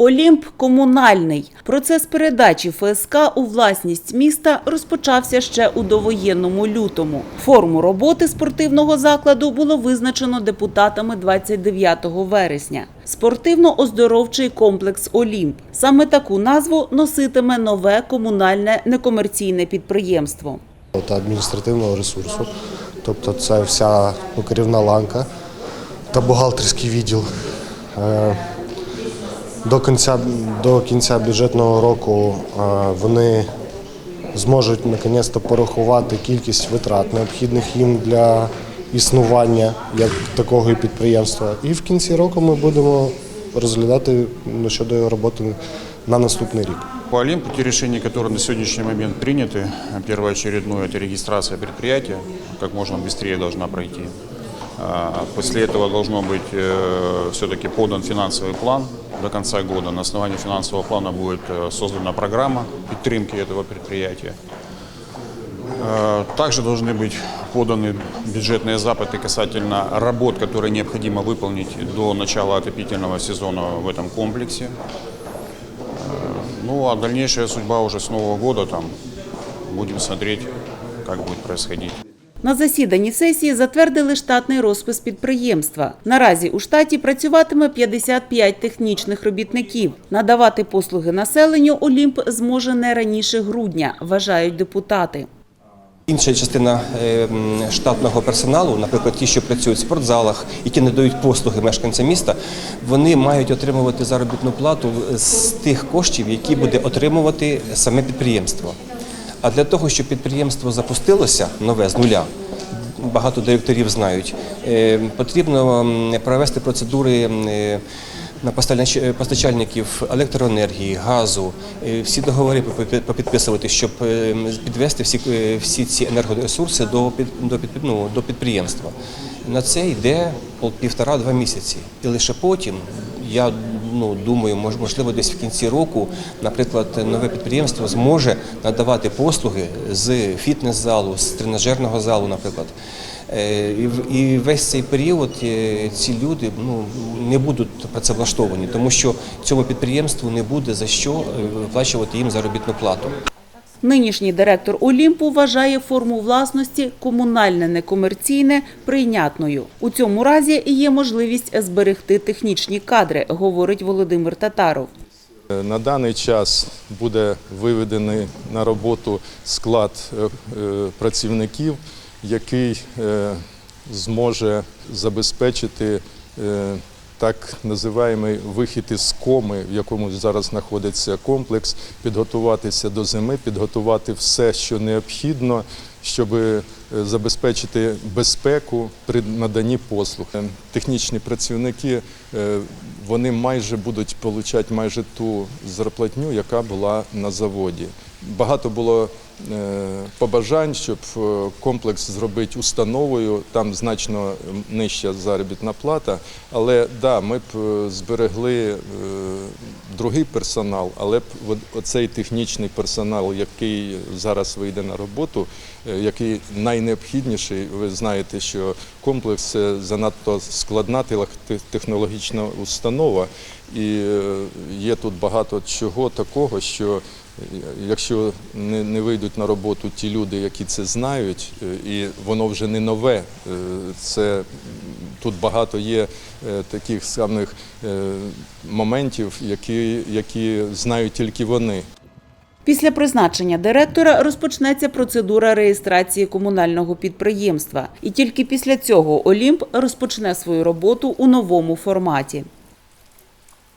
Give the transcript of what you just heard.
Олімп комунальний. Процес передачі ФСК у власність міста розпочався ще у довоєнному лютому. Форму роботи спортивного закладу було визначено депутатами 29 вересня. Спортивно-оздоровчий комплекс Олімп. Саме таку назву носитиме нове комунальне некомерційне підприємство. та адміністративного ресурсу. Тобто це вся ну, керівна ланка та бухгалтерський відділ. Е, До кінця, до кінця бюджетного року е, вони зможуть наконець-то порахувати кількість витрат, необхідних їм для існування як такого і підприємства. І в кінці року ми будемо розглядати ну, щодо його роботи на наступний рік. По Олимпу те решения, которые на сегодняшний момент приняты, первоочередное – это регистрация предприятия, как можно быстрее должна пройти. А, После этого должно быть все-таки подан финансовый план до конца года. На основании финансового плана будет э, создана программа поддержки этого предприятия. Э, Также должны быть поданы бюджетные запыты касательно работ, которые необходимо выполнить до начала отопительного сезона в этом комплексе. Ну, а дальнейшая судьба уже с Нового года там будем смотреть, как будет происходить. На засіданні сесії затвердили штатний розпис підприємства. Наразі у штаті працюватиме 55 технічних робітників. Надавати послуги населенню Олімп зможе не раніше грудня, вважають депутати. Інша частина е, штатного персоналу, наприклад, ті, що працюють в спортзалах, які надають послуги мешканцям міста, вони мають отримувати заробітну плату з тих коштів, які буде отримувати саме підприємство. А для того, щоб підприємство запустилося нове з нуля, багато директорів знають, е, потрібно провести процедури. е, на постачальників електроенергії, газу, е, всі договори попідписувати, щоб е, підвести всі, е, всі ці енергоресурси до, до, ну, до підприємства. На це йде півтора-два місяці. І лише потім, я ну, думаю, можливо, десь в кінці року, наприклад, нове підприємство зможе надавати послуги з фітнес-залу, з тренажерного залу, наприклад. Е, І, весь цей період е, ці люди ну, не будуть працевлаштовані, тому що цьому підприємству не буде за що е, виплачувати їм заробітну плату. Нинішній директор Олімпу вважає форму власності комунальне некомерційне прийнятною. У цьому разі є можливість зберегти технічні кадри, говорить Володимир Татаров. На даний час буде виведений на роботу склад е, е, працівників, який е, зможе забезпечити так називаємий вихід із коми, в якому зараз знаходиться комплекс, підготуватися до зими, підготувати все, що необхідно, щоб е, забезпечити безпеку при наданні послуг. Е, Технічні працівники е, вони майже будуть отримати майже ту зарплатню, яка була на заводі. Багато було е, побажань, щоб е, комплекс зробити установою. Там значно нижча заробітна плата. Але да, ми б е, зберегли другий персонал, але б оцей технічний персонал, який зараз вийде на роботу, який найнеобхідніший. Ви знаєте, що комплекс це занадто складна технологічна установа, і є тут багато чого такого, що якщо не, не вийдуть на роботу ті люди, які це знають, е, і воно вже не нове, е, це тут багато є е, таких самих моментів, які, які знають тільки вони. Після призначення директора розпочнеться процедура реєстрації комунального підприємства. І тільки після цього Олімп розпочне свою роботу у новому форматі.